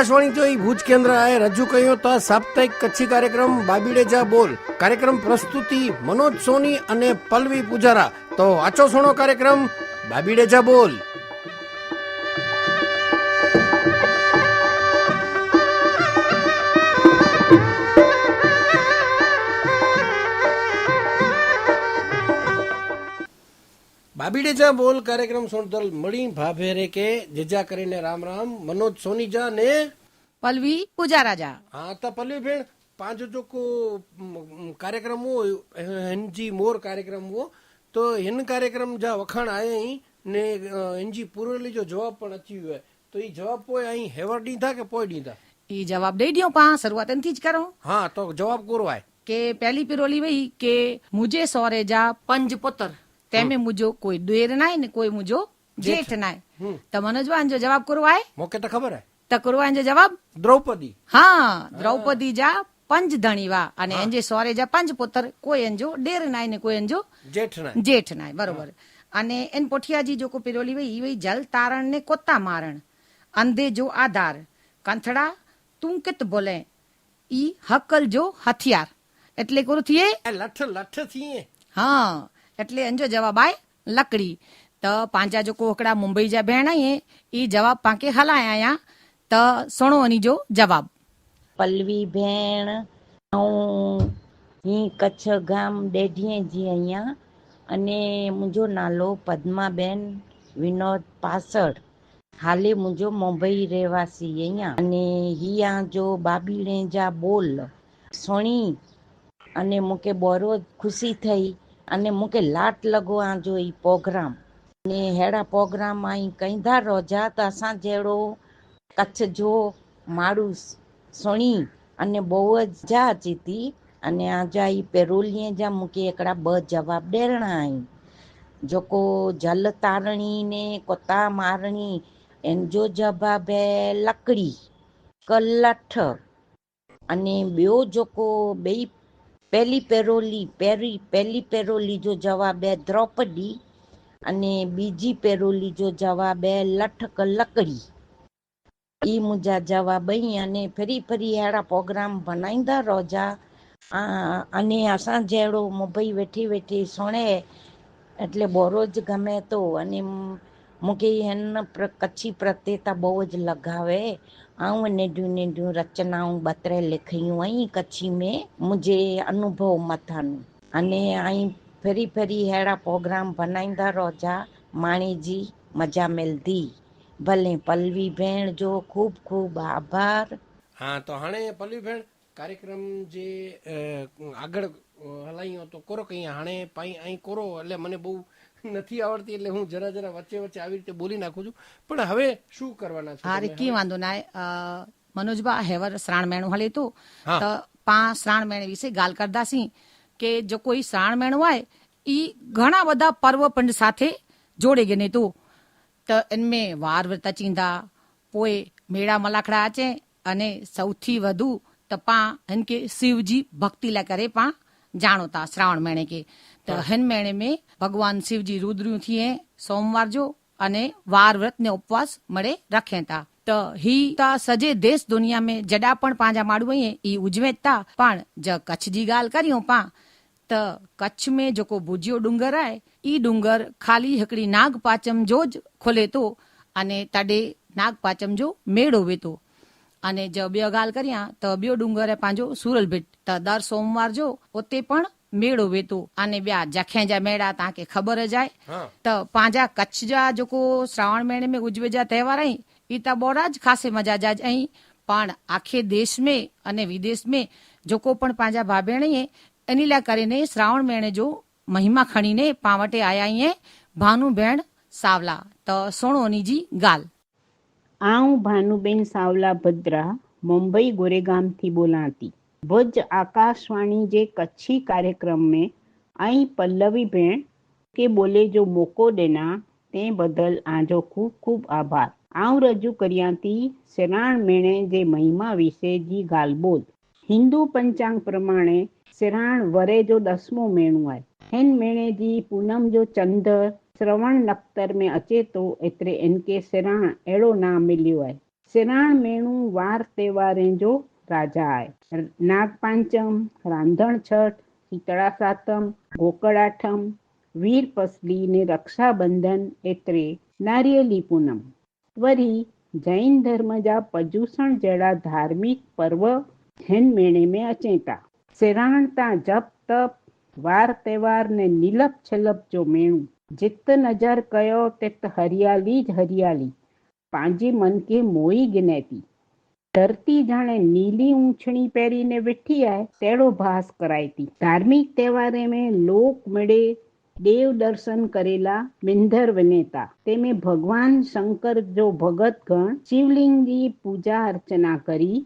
આકાશવાણી એ ભુજ કેન્દ્ર આए રજૂ કર્યો તો સાપ્તાહિક કચ્છી કાર્યક્રમ બાબીડે જા બોલ. કાર્યક્રમ પ્રસ્તુતિ, મનોજ સોની અને પલ્લવી પૂજારા. તો આચો સોનો કાર્યક્રમ બાબીડે જા બોલ. આબીડેજા બોલ કાર્યક્રમ સોનદલ મળી ભાભે રે કે જેજા કરીને રામ રામ મનોજ સોનીજા ને? પલ્વી પૂજા રાજા હા તો પલ્વી બેન પાંચ ચોખ્ખો કાર્યક્રમ હો એનજી મોર કાર્યક્રમ હો તો એન કાર્યક્રમ જા વખાણ આયે અહીં ને એનજી પૂરેલી જો જવાબ પણ અચી હોય તો એ જવાબ પોય અહીં હેવર દીધા કે પોય દીધા? એ જવાબ દઈ દો પા શરૂઆત એનથી જ કરો. હા તો જવાબ કોરવાય કે પહેલી પિરોલી વહી કે મુજે સોરેજા પંજ પોતર. તેમે મુજો કોઈ દેર નાય ને કોઈ મુજો જેઠ. નાય. તમને જો આંજો જવાબ કરવો આય? મોકે તો ખબર હે? તો કરવો આંજો જવાબ? દ્રૌપદી. હા દ્રૌપદી જા પંચ ધણીવા અને એંજે સોરે જા પંચ પુત્ર. કોઈ એંજો ડેર નાય ને કોઈ એંજો જેઠ નાય. જેઠ નાય બરોબર. અને એન પોઠિયાજી જો કો પેરોલી વઈ ઈ વઈ જલ તારણ ને કોતા મારણ. અંધે જો આધાર. કંથડા તુંકિત બોલે. ઈ હકલ જો હથિયાર. એટલે કરું થીએ લઠ લઠ થીએ હા. એટલે એનો જવાબ આય લકડી. તો પાંજા જો કોકડા મુંબઈ જા ભેણાઈએ, ઈ જવાબ પાંકે હલાયા તો સણો અની જો જવાબ. પલ્વી ભેણ હું હી, કચ્છ, ગામ, ડેઢીએ જી અહીંયા અને મુંજો નાલો, પદ્માબેન, વિનોદ પાસળ. હાલે મુંજો મુંબઈ રહેવાસી અહીંયા અને હિયા જો બાબીણે જા બોલ. સોણી. અને મુકે બોરો ખુશી થઈ. અને મૂકે લાટ લગવા જોઈ પ્રોગ્રામ ને હેડા પ્રોગ્રામ અહીં કંઈધા રોજા તાસાં જેડો કચ્છ જો મારું સુણી અને બહુ જ જા ચીતી અને આજા એ પેરોલીએ જા મૂકી એકડા બ જવાબ ડેરણા અહીં જોકો જલ તારણી ને કોતા મારણી, એન જો જવાબે લકડી, કલઠ. અને બેઓ જોકો બેય પેલીપેરોલી પેરી પેલીપેરોલી જો જવાબ એ દ્રૌપદી અને બીજી પેરોલી જો જવાબ એ લઠક લકડી. એ મુજા જવાબ અહીં અને ફરી ફરી હેડા પ્રોગ્રામ બનાવીંદા રોજા. અને અસાં જેડો મુંબઈ વેઠી વેઠી સોણે, એટલે બોરો જ ગમે તો, અને मूंखे हिन प्र कच्छी प्रति त बहू ज लगाव है ऐं निढियूं निढियूं रचनाऊं ॿ टे लिखियूं आहिनि कच्छी में मुंहिंजे अनुभव मथानि अने ऐं फिरी फिरी अहिड़ा प्रोग्राम बनाईंदा रहिजा माणे जी मज़ा मिलंदी भले पलवी भेण जो खूब खूब आभार हा त हाणे पलवी भेण कार्यक्रम जे આગળ હલાયું તો કોરો કહીએ હાણે પાઈ અહીં કોરો એટલે મને બહુ નથી આવડતી એટલે હું જરા જરા વચ્ચે વચ્ચે આવી રીતે બોલી નાખું છું. પણ હવે શું કરવાના છે હા કી વાંધો ના મનોજબા હેવર શ્રાણ મેણું હાલે તો? પા શ્રાણ મેણ વિશે ગાલ કરદાસી કે જો કોઈ શ્રાણ મેણ હોય ઈ ઘણા બધા પર્વ પંડ સાથે જોડે ગને તો? તો એનમે વાર વર્તા ચીંદા પોએ મેળા મલાખડા આચે અને સૌથી વધુ તો પા હન કે શિવજી ભક્તિ લા કરે પા જાણો તા શ્રાવણ મેણે के त हिन महीने में भॻवान शिव जी रुद्रियूं थिए सोमवार जो अने वार व्रत ने उपवास मड़े रखे था त ही त सॼे देश दुनिया में जॾा पण पंहिंजा माण्हू आहिनि ई उजमे था पाण ज कच्छ जी ॻाल्हि करियूं पा त कच्छ में जेको भुजियो डूंगर आहे ई डूंगर खाली हिकिड़ी नागपाचम जो खुले थो अने तॾहिं नागपाचम जो मेड़ो वे थो अने जो ॿियो ॻाल्हि करियां त ॿियो डूंगर आहे पंहिंजो सूरल भिट त दर सोमवार जो उते पण मेड़ो वेतो अने ॿिया जखे जा मेड़ा तव्हांखे ख़बर जाए त पंहिंजा कच्छ जा जेको श्रावण महीने में उजवेजा त्योहार आहिनि ई त ॿोराज ख़ासि मज़ा जा आहिनि पाण आखे देश में अने विदेश में जेको पण पंहिंजा भाउ भेण इन लाइ करे ने श्रावण महीने जो महिमा खणी ने पाण वटि आया ई भानू भेण सावला त सुहिणो उन जी ॻाल्हि आऊं भानूबेन सावला भद्रा मुंबई गोरेगाम थी ॿोलां थी ભુજ આકાશવાણી જે કચ્છી કાર્યક્રમ મેં અહીં પલ્લવી બેન કે બોલે જો મોકો દેના, તે બદલ આજો ખૂબ ખૂબ આભાર. આવ રજૂ કર્યાથી શેરાણ મેણે જે મહિમા વિશે જી ગાલબોલ હિન્દુ પંચાંગ પ્રમાણે શેરાણ વરે જો દસમો મેણું આય. હેન મેણે જી પૂનમ જો ચંદર શ્રવણ નખતર મેં અચે તો એતરે એનકે શેરાણ એડો નામ મિલ્યો આય. શેરાણ મેણું વાર તહેવારે જો સાજાય નાગપાંચમ રાંધણ છઠ શીતળા સાતમ ગોકળાઠમ, વીર પસલી ને રક્ષાબંધન એટલે નારિયેલી પૂનમ. વરી જૈન ધર્મ જા પજુષણ જડા ધાર્મિક પર્વ હેન મેણે મેં અચેતા. શેરાણતા જપ, તપ, વાર તહેવાર ને નીલપ છલપ જો મેણું. જીત નજર કયો તે હરિયાલી જ હરિયાલી. પાંજી મન કે મોઈ ગિનેતી. ધરતી જાણે નીલી ઊંછણી પહેરીને વેઠી આય, તેડો ભાસ કરાયતી. ધાર્મિક તહેવારે મેં લોક મળે દેવ દર્શન કરેલા મિંધર વનેતા. તેમે ભગવાન શંકર જો ભગત ગણ શિવલિંગની પૂજા અર્ચના કરી,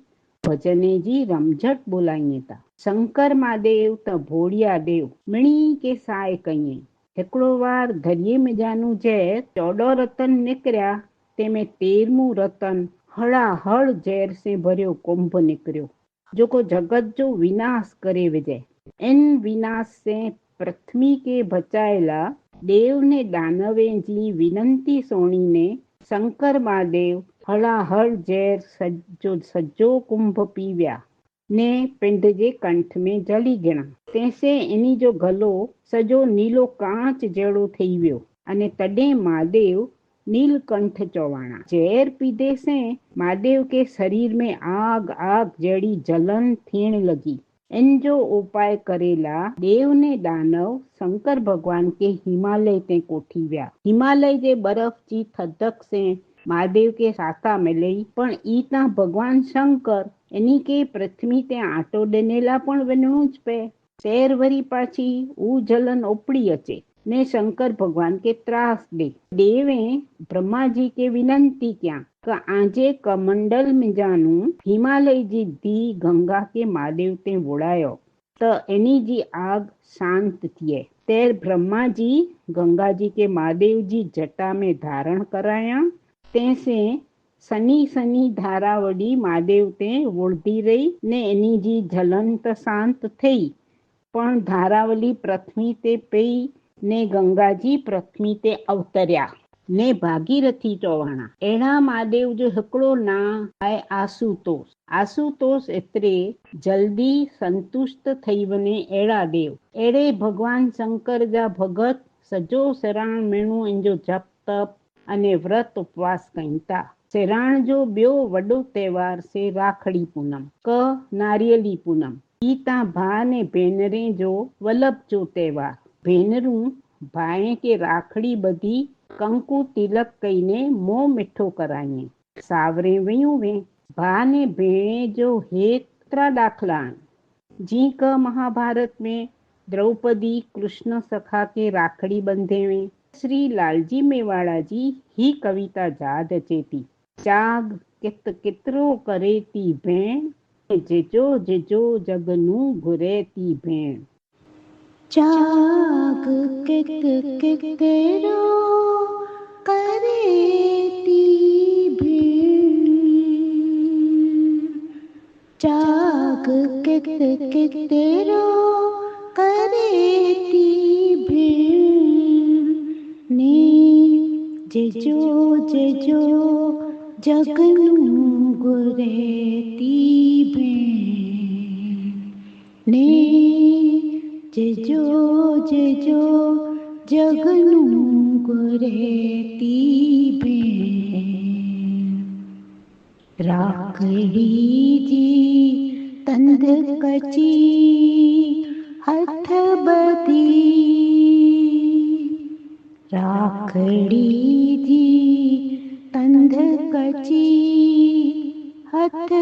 ભજનેજી રમઝટ બોલાઈતા શંકર મહાદેવ ત ભોળિયા દેવ, મણી કે સાય કહીએ. એકડો વાર ધરીએ મજાનું ઝેર, ચોડો રતન નીકળ્યા, તેમે તેરમું રતન હળાહળ ઝેરથી ભર્યો કુંભ નીકળ્યો. જો કો જગત જો વિનાશ કરે વિજય. એન વિનાશ સે પ્રથમી કે બચાયેલા દેવને દાનવે જી વિનંતી સોણીને શંકર મહાદેવ હળાહળ ઝેર સજ્જો સજ્જો કુંભ પીવ્યા. ને પિંડ જે કંઠ મેં જલી ગણા. તેસે એની જો ગલો સજો નીલો કાંચ જેડો થઈ ગયો અને તડે મહાદેવ नीलकंठ चौवाणा ज़हर पीधे से महादेव के शरीर में आग आग जहिड़ी जलन थियण लॻी इन जो उपाय करेला देव ने दानव शंकर भगवान के हिमालय ते कोठी विया हिमालय जे बर्फ जी थधक से મહાદેવ કે સાકા મિલઈ પણ ઈ તા ભગવાન શંકર એની કે પૃથ્વી તે આટો ડનેલા પણ વનવું જ પે શેર વરી પાછી ऊ जलन ओपड़ी अचे ને શંકર ભગવાન કે ત્રાસ દે. દેવે બ્રહ્માજી કે વિનંતી ક્યાં? કે આજે કમંડલ મિજાનું હિમાલયજી ધી ગંગા કે મહાદેવ તે વોળાયો. તો એની જે આગ શાંત થયે તે બ્રહ્માજી ગંગાજી કે મહાદેવજી જટા મેં ધારણ કરાયા. તેસે સની સની ધારા વડી મહાદેવ તે વળતી રહી ને એની જે જલન તો શાંત થઈ. પણ ધારાવલી પ્રથમી તે પઈ. ને ગંગાજી પ્રથમિતે અવતર્યા. ને ભાગીરથી ચોવાણા. એણા મહાદેવ જો હકડો ના આય આસુતોષ આસુતોષ એટલે જલ્દી સંતુષ્ટ થઈવને એળા દેવ. એળે ભગવાન શંકર જા ભગત સજો શરણ મેણું અંજો જપ તપ અને વ્રત ઉપવાસ કહીતા. શેરાણ જો બ્યો વડો તહેવાર છે રાખડી પૂનમ. ક નારિયેલી પૂનમ. ગીતા ભા ને ભેનરે જો વલ્લભ જો તહેવાર. भेनरू भाए के राखड़ी बधी कंकु तिलक कई ने કહીને मिठो कराई सावरे સાવરે वे भा ने भेणे जो हेतरा दाखला जी क महाभारत में द्रौपदी कृष्ण सखा के राखड़ी बंधे वे श्री लालजी मेवाड़ा जी ही कविता जाद अचे थी चाग कित कितरो करे थी भेण जेजो जेजो जगनू घुरे थी भेण જાગ કિક કિક કરો કરેતી ભીડ જાગ કિક કિક કરો કરેતી ભીડ ને જેજો જેજો જગનું ગુરેતી ભીડ ને જજો જજો જગનું ગુરેતી ભેણ રાખડીજી તંદ કચી હથ બધી. રાખડીજી તંદ કચી હથ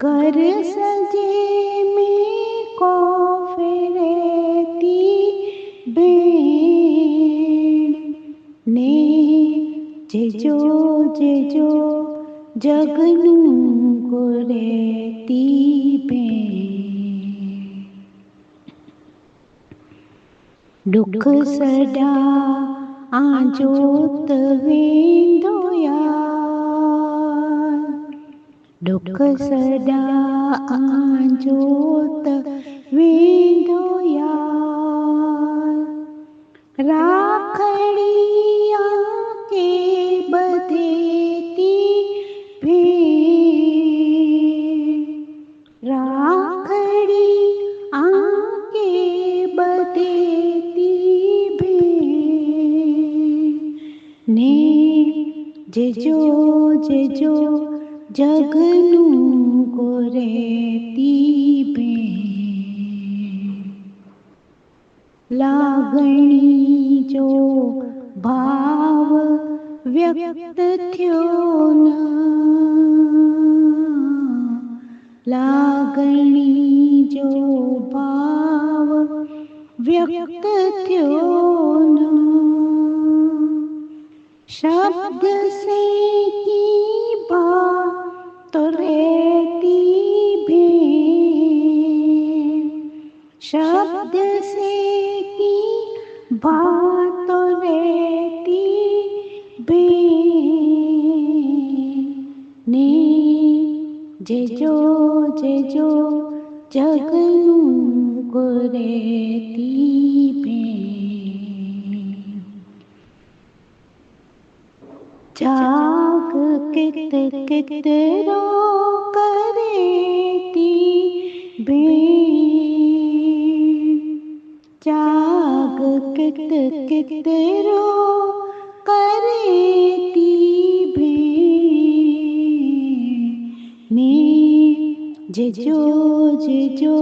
ઘર સજે મેં કો ફેરેતી ભેણ ને જેજો જેજો જગનું કોરેતી ભેણ દુઃખ સદા આજોત દુઃખ સદા આંજોત વેંદોયા રાખડિયા કે બધેતી ભેણ રાખડી આંકે બધેતી ભી ને જેજો જેજો જગનું કોરેતી ભેણ લાગણી જો ભાવ વ્યક્ત જેજો જેજો જગનું કુરેતી ભેણ જાગ કિત કિત રો કરેતી ભેણ જાગ કિત કિત રો જેજો જેજો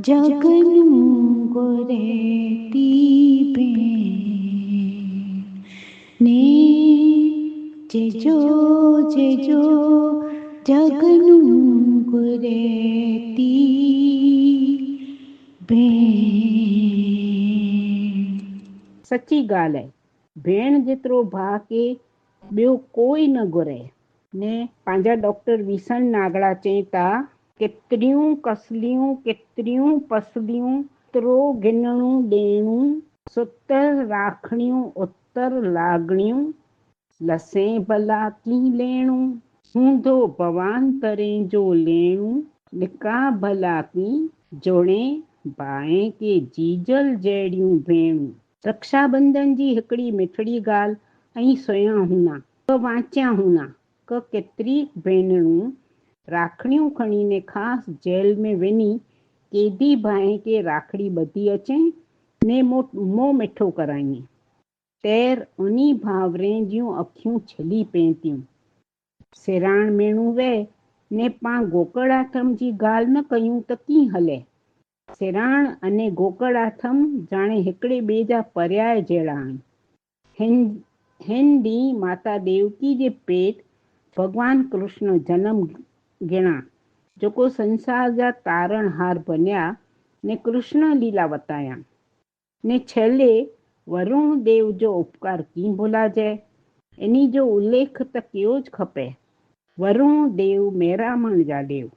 જગનું કોરેતી ભેણ ને જેજો જેજો જગનું કોરેતી ભેણ સચ્ચી ॻाल्हि आहे भेण जेतिरो भाउ के ॿियो कोई न घुरे ने पंहिंजा डॉक्टर विसन नागड़ा चई था केतिरियूं कसलियूं केतिरियूं पसलियूं एतिरो गिनणूं ॾियणूं सुतर राखणियूं उतर लागणियूं लसे भला की लेणूं हूंदो भवान तरे जो लेणूं निका भला की जोड़े भाए के जीजल जहिड़ियूं भेणूं रक्षाबंधन जी हिकिड़ी मिठड़ी ॻाल्हि ऐं सुया हूंदा क वाचिया हूंदा क केतिरी भेनरूं राखड़ियूं खणीने ख़ासि जेल में वञी केॾी भाए खे राखड़ी ॿधी अचे ने मो मों मिठो कराईं तैर उन्ही भावरे जूं अखियूं छिली पियूं थियूं सिराण मेणू वे ने पाण गोकड़ाथम जी ॻाल्हि न कयूं त कीअं हले सिराण अने गोकड़ाथम जाणे हिकिड़े ॿिए जा पर्याय जहिड़ा आहिनि हिन हिन ॾींहुं माता देवकी जे पेट भॻवान कृष्ण जनम ઘેણા જોકો સંસારજા તારણહાર બન્યા ને કૃષ્ણ લીલા બતાયા. ને છેલ્લે વરુણ દેવ જો ઉપકાર કી ભૂલાજે એની જો ઉલ્લેખ તો કેવો જ ખપે. વરુણ દેવ મેરા મણજા દેવ.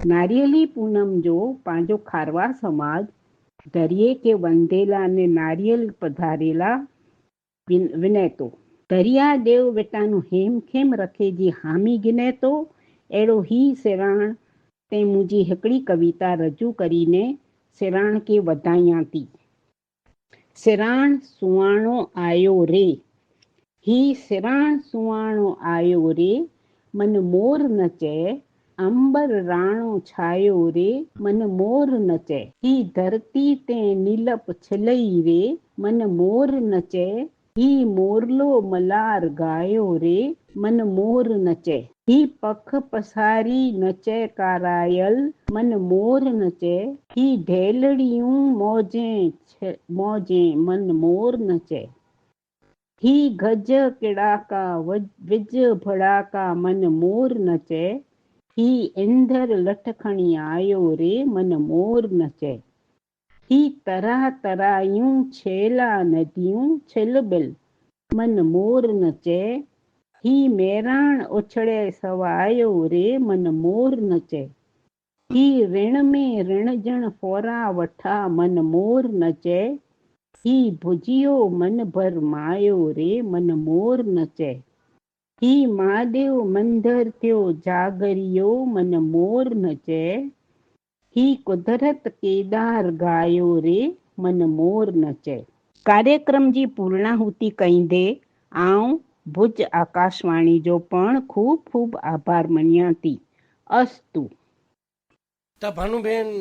નારિયેલી પૂનમ જો પાંજો ખારવા સમાજ દરિયે કે વંધેલા ને નારિયેલ પધારેલા વિનેતો. દરિયા દેવ બેટાનું હેમ ખેમ રખે જે હામી ગિનેતો તો अड़ो ही सिराण ते मुझी हिकिड़ी कविता रजू करीने सिराण के वधायां थी। सिराण सुहाणो आयो रे। ही सिराण सुहाणो आयो रे। मन मोर न चए अंबर राणो छायो रे। मन मोर न चए ही धरती ते नीलप छिलई रे। मन मोर न चए ही मोरलो मलार गायो रे, मन मोर नचे। ही पख पसारी नचे कारायल, मन मोर नचे। ही ढेलड़ियूं मौजे मौजे, मन मोर नचे। ही गज किड़ाका वज- भड़ाका मन मोर नचे। ही इंदर लठ आयो रे, मन मोर नचे। તી તરા તરાયું છેલા નદીયું છેલબેલ મન મોર નચે હી મેરાણ ઉછળે સવાયો રે મન મોર નચે હી રણ મે રણજણ ફોરા વઠા મન મોર નચે હી ભુજિયો મન ભર માયો રે મન મોર નચે હી મહાદેવ મંદર થયો જાગરિયો મન મોર નચે હી કુદરત કેદાર ગાયો રે મન મોર નચે કાર્યક્રમજી પૂર્ણાહુતિ કહીને આઉં ભુજ આકાશવાણી જો પણ ખૂબ ખૂબ આભાર મન્યાતી અસ્તુ તા ભાનુબેન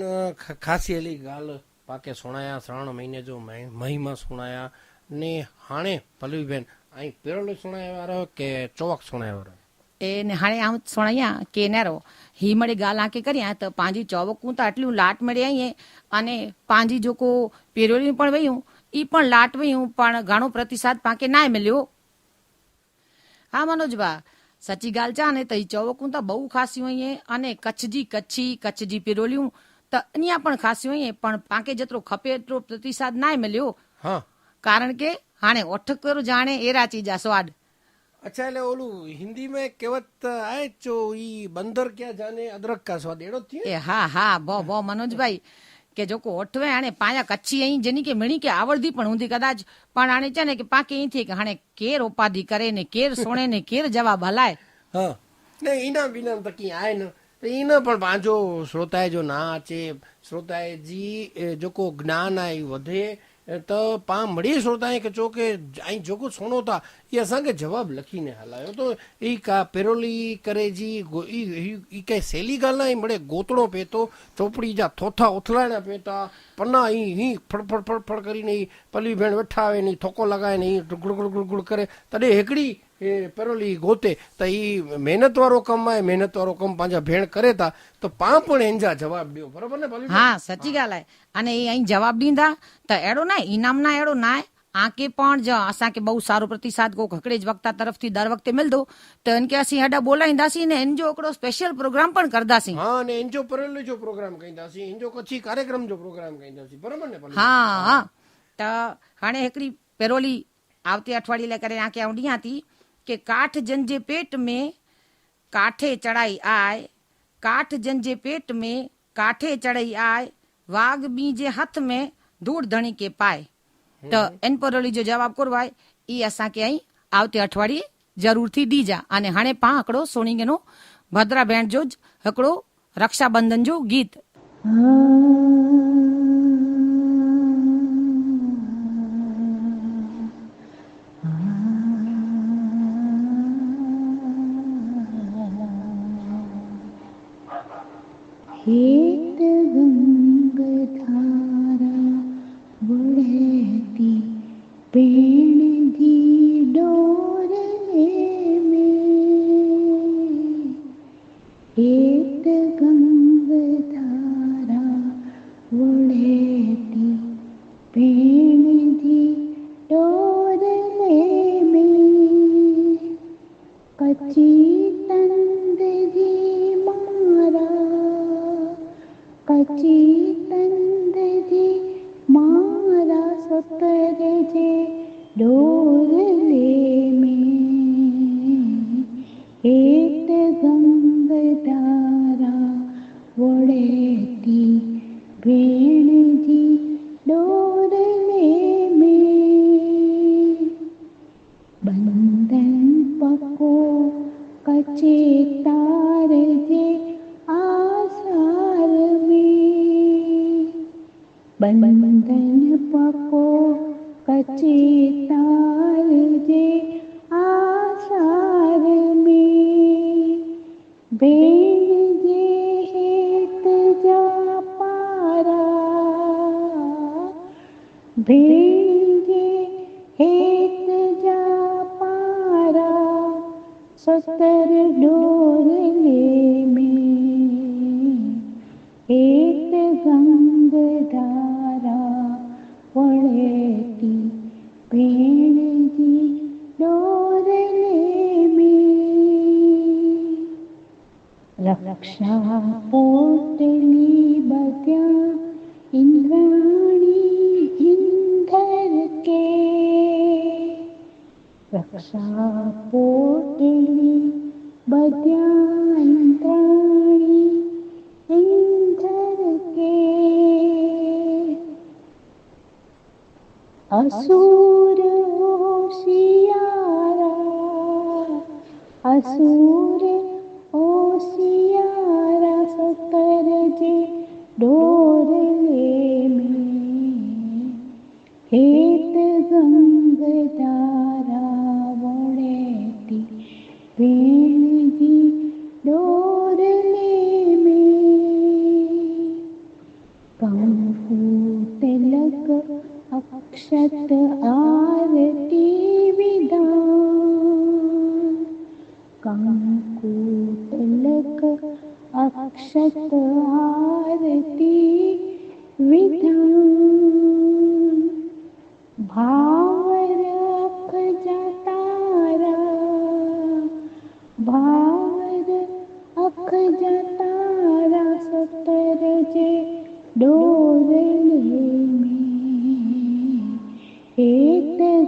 ખાસી એલી ગાલ પાકે સુણાયા શ્રાવણ મહિને જો મહિમા સુણાયા ને હાણે પલ્લવીબેન અહીં પેરળ સુણાયા વાળો કે ચોક સુણાયા વાળો એ નિહાળે આમ સોણૈયા કેનેરો હી મળે ગાલ આંકે કર્યા તો પાંજી ચોવકું તો આટલું લાટ મળે આવીએ અને પાંજી જોકો પેરોલી પણ વયું એ પણ લાટ વયું પણ ઘણો પ્રતિસાદ પાંકે ના મળ્યો. હા મનોજભા સચી ગાલ ચા ને તો એ ચોવકું તો બહુ ખાસ્યું હોઈએ અને કચ્છજી કચ્છી કચ્છજી પેરોલ્યું તો અહીંયા પણ ખાસ્યું હોઈએ પણ પાંકે જેટલો ખપે એટલો પ્રતિસાદ ના મળ્યો. કારણ કે હાણે ઓઠકર જાણે એરા ચીજા સ્વાદ. અચ્છા એટલે ઓલું હિન્દી મેં કહેવત આય છો ઈ બંદર ક્યાં જાને અદરક કા સ્વાદ એડો થયો એ હા હા બો બો મનોજભાઈ કે જો ઓઠવે આણે પાયા કચ્છી અહીં જેની કે મણી કે આવડધી પણ ઊંધી કદાચ પણ આણે છે ને કે પાકે અહીંથી કે હાણે કેર ઉપાધિ કરે ને કેર સોણે ને કેર જવાબ હલાય. હા. ને ઈના વિના તકી આય ને. ઈને પણ પાંજો શ્રોતાએ જો ના આચે શ્રોતાએ જી જોકો જ્ઞાન આય વધે त पाण मिड़ेई सोताईं की चओ की ऐं जेको सुहिणो था इहे असांखे जवाबु लखीने हलायो त ई का पिरोली करे जी ई कंहिं सैली ॻाल्हि न आहे मिड़े गोतड़ो पए थो चोपड़ी जा थोथा उथलाइणा पिए था पना ई हीअं फड़ फड़ फड़ फड़ करीने पली भेण वेठा आहिनि थोको लॻाइनि गुड़ गुड़ गुड़ गुड़ करे तॾहिं हिकिड़ी એ પેરોલી ગોતે તો એ મહેનતવાળો કમાય મહેનતવાળો કમ પાંજા ભેણ કરે તા તો પા પણ એંજા જવાબ દો બરોબર ને હા સચી ગાલાય અને એ અહીં જવાબ દીધા તો એડો ના ઇનામ ના એડો ના આંકે પણ જ અસાંકે બહુ સારો પ્રતિસાદ કો ખકડેજ વક્તા તરફથી દર વખતે મળદો તો એન કે અસી હેડા બોલાઈંદાસી ને એનજો ઓકડો સ્પેશિયલ પ્રોગ્રામ પણ કરદાસી હા ને એનજો પરેલો જો પ્રોગ્રામ કઈંદાસી એનજો કચ્છી કાર્યક્રમ જો પ્રોગ્રામ કઈંદાસી બરોબર ને હા હા. તો હાણે હેકરી પેરોલી આવતી અઠવાડિયે લે કરે આંકે આવડી હતી. કે કાઠ જન જે પેટ મેં કાઠે ચડાઈ આય કાઠ જન જે પેટ મેં કાઠે ચડાઈ આય વાઘ બીજે હાથ મેં ધૂળ ધણી કે પાય. તો એન પરોલી જો જવાબ કરવાય એ અસાંકે અહીં આવતી અઠવાડિયે જરૂરથી દીજા અને હાણે પા હકડો સોણીંગેનો ભદ્રા ભેણ જો હકડો રક્ષાબંધન જો ગીત.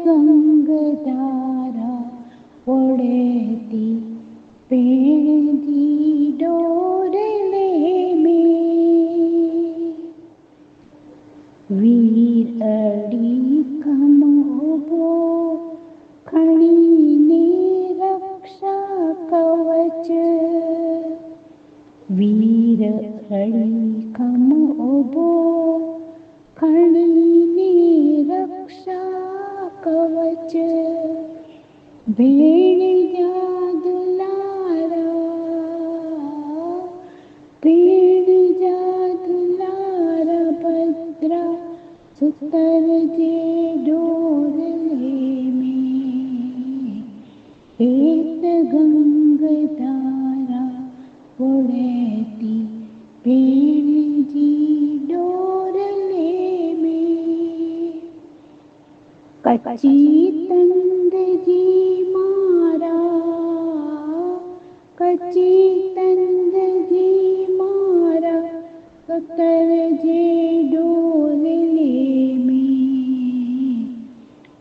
गङ्गधारा ओडेति जी तंदगी मारा कच्ची तंदगी मारा कतर जे डोले में।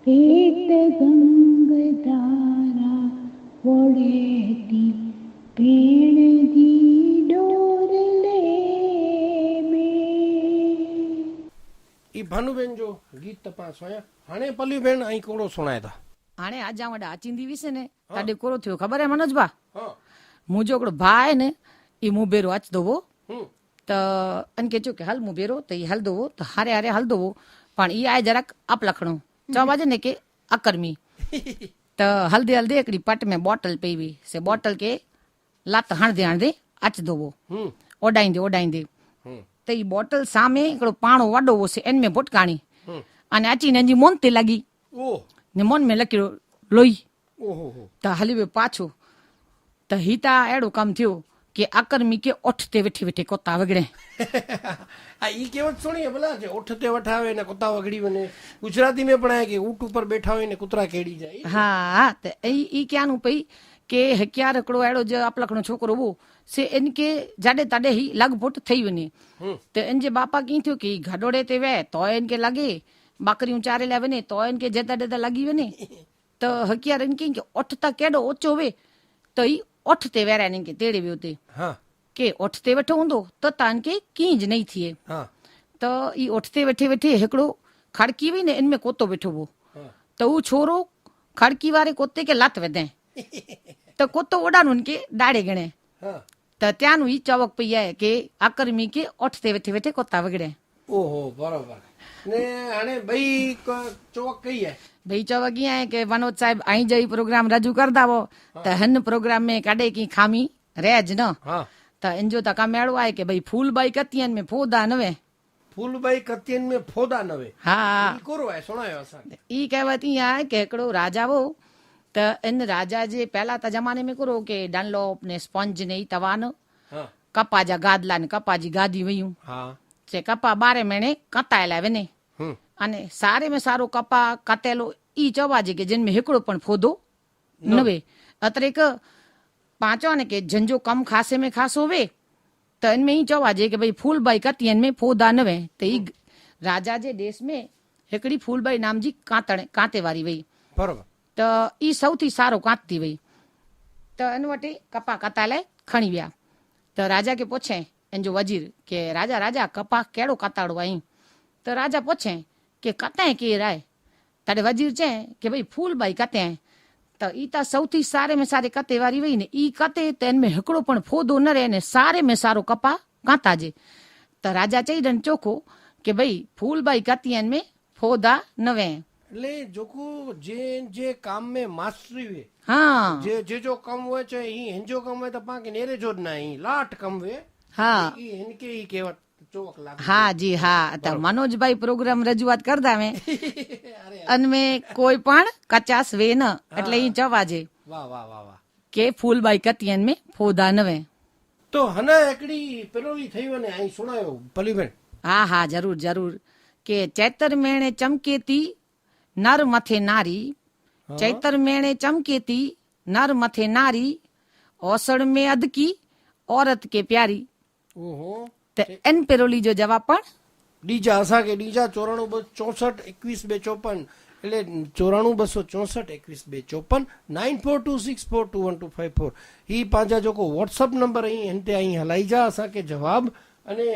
पेत गंग धारा वड़ेती पेड़ दी डोरले में ई भानुबेन जो गीत तपा सोया હોયા પલ્લી બેન અહીં કોળો સુણાય તા. હાણે આજા વડા આચીંદી વિશે ને તાડે કોરો થયો. ખબર હે મનોજભા હા. હું જો ભાઈ ને ઈ હું બેરો આચ દોવો હમ. તો અન કે કે હાલ હું બેરો તો ઈ હાલ દોવો તો હારે હારે હાલ દોવો પણ ઈ આય જરાક આપ લખણો ચવાજે ને કે અકર્મી. તો હલ્દી હલ્દી એકડી પટ में બોટલ પીવી સે બોટલ કે લાત હણદે હણદે આચ દોવો હમ. ઓડાઈંદે ઓડાઈંદે. હમ. તો ઈ બોટલ સામે એકડો પાણો વાડો છે. એન મેં ભટકાણી. હમ. અને આચીને હજી મોનતે લાગી. ને મોન મેં લખી લોહી. તા હલીવે પાછો. તા હિતા એડું કામ થયું કે આકર્મી કે ઓઠતે વેઠી વેઠી કોતા વગડે. આ ઈ કેવત સુણીએ ભલા છે ઓઠતે વઠાવે ને કોતા વગડી બને ગુજરાતી મેં પણ આ કે ઊંટ ઉપર બેઠા હોય ને કૂતરા કેડી જાય. હા તે ઈ ઈ ક્યાંનું પઈ કે હક્યા રકડો એડો જે આપલકનો છોકરો બો સે એન કે જાડે તાડે હી લગભોટ થઈ વને તો એન જે બાપા કી થયો કે ગાડોડે તે વે તો એન કે લાગે બાકરી ચારે લાવે ને તો એને કે જતા જતા લાગી ને તો હકિયાર એને કે ઓઠતા કેડો ઓછો હવે તો ઈ ઓઠતે વેરા ને કે તેડે વ્યો તે. કે ઓઠતે વેઠો ઊંધો તો તાન કે કીંજ નહીં થીએ. તો ઈ ઓઠતે વેઠે વેઠે હેકડો ખાડકી હોય ને એને કોતો બેઠો બો તો હું છોરો ખાડકી વારે કોતે કે લાત વધે. તો કોતો ઓડાનું કે દાડે ગણે. તો ત્યાંનું ઈ ચવક પૈયા કે આકર્મી કે ઓઠતે વેઠે વેઠે કોતા વગડે. ઓહો બરોબર. ને આને ભાઈ ચોક કહીએ. ભાઈ ચોક ગયા કે વનોદ સાહેબ અહીં જઈ પ્રોગ્રામ રજૂ કર દાવો. તો હન પ્રોગ્राम में કાઢે કી ખામી રહેજ ન. તો એનજો તકા મેળો આય કે ભાઈ ફૂલબાઈ કતિયન મે ફોદા નવે. ફૂલબાઈ કતિયન મે ફોદા નવે. હા. કોરો આય સુણાયો અસાને ઈ કહેવત ઈ આ કે એકડો રાજાવો તો એન રાજા જે પહેલા તા જમાને મે કોરો કે ડનલોપ ને સ્પોન્જ ને ઈ તવાનો કપા જા ગાદલા ને કપાજી ગાદી વયું. હા. જે કપા બારે મહિને કતાયેલા વેને. અને સારે મેં સારો કપા કતેલો ઈ ચવાજે કે જેને હિકડો પણ ફોદો. નવે અત્રે કે પાંચો ને કે જંજો કમ ખાસે में ખાસ હોવે તો એને ઈ ચવાજે કે ભાई फूलबाई कती એને ફોદા નવે. તો ઈ રાજા જે દેશ में હિકડી ફૂલબાઈ નામજી કાંતણે કાંતેવારી વઈ. બરોબર. તો ઈ સૌથી સારો કાંતતી વઈ. તો એન વટી કપા કતાલે ખણી વ્યા તો રાજા કે પૂછે એન જો વજીર કે રાજા રાજા કપા કેડો કાતાડો આઈ તો રાજા પૂછે કે કતે કે રાય? તારે વજીર છે કે ભાઈ ફૂલબાઈ કતે તો ઈ તા સૌથી સારે મેં સારી કતે વારી વઈ ને ઈ કતે તો એને હિકડો પણ ફોદો ન રહે ને સારે મેં સારો કપા કાંતાજે તો રાજા ચઈ ચોખ્ખો કે ભાઈ ફૂલબાઈ કતી એને મેં ફોદા નવે એટલે જોકો જે જે કામ મે માસ્ટરી વે. હા. જે જે જો કમ હોય છે ઈ હે જો કમ હોય તો પાંકે નેરે જો ના ઈ લાટ કમ વે. હા. ઈ હે કે ઈ કેવત હા જી હા. તો મનોજભાઈ પ્રોગ્રામ રજૂઆત કરતા મેં અને મેં કોઈ પણ કચાસ વેન એટલે ઈ જવાજે વાહ વાહ વાહ વાહ. કે ફૂલ બાઈ કતિયન મે ફોદા નવે. તો હના એકડી પેલોલી થયો ને અહીં સુણાયો ભલીબેન હા હા જરૂર જરૂર. કે ચૈતર મેણે ચમકેતી નર મથે નારી. ચૈતર મેણે ચમકેતી નર મથે નારી. ઓસડ મે અદકી औरत के प्यारी ओहो તો એન પેરોલી જો જવાબ પણ? ડીજા હસા કે ડીજા? ચોરાણું બસો ચોસઠ એકવીસ બે ચોપન. એટલે ચોરાણું બસો ચોસઠ એકવીસ બે ચોપન. Nine four two six four two one two five four એ પાંજા જોકો વોટ્સઅપ નંબર અહીં એનતે અહીં હલાઈ જા અસાંखे જવાબ. અને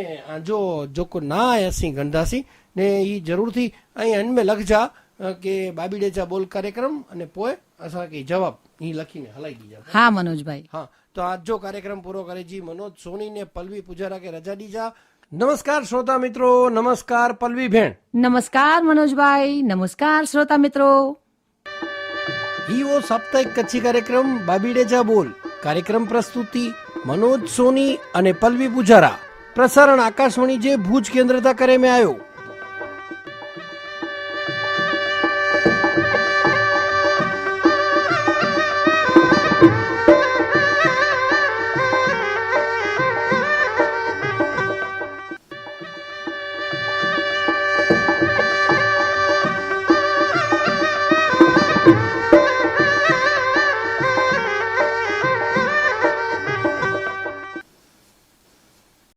જો જોકો ના આયાસી ગંધાસી ને એ જરૂરથી અહીં અનમે લખજા. કે બાબી ડેજા બોલ કાર્યક્રમ અને પોય અથવા કે જવાબ અહીં લખીને હલાઈ દીજા હા મનોજભાઈ. હા તો આજ જો કાર્યક્રમ પૂરો કરે જી મનોજ સોની ને પલ્વી પૂજારા કે રજા દીજા. નમસ્કાર શ્રોતા મિત્રો નમસ્કાર પલ્વી બેન નમસ્કાર મનોજભાઈ નમસ્કાર શ્રોતા મિત્રો. ઈઓ સાપ્તાહિક કચ્છી કાર્યક્રમ બાબી ડેજા બોલ. કાર્યક્રમ પ્રસ્તુતિ મનોજ સોની અને પલ્વી પૂજારા. પ્રસારણ આકાશવાણી જે ભુજ કેન્દ્રતા કરે મેં આવ્યો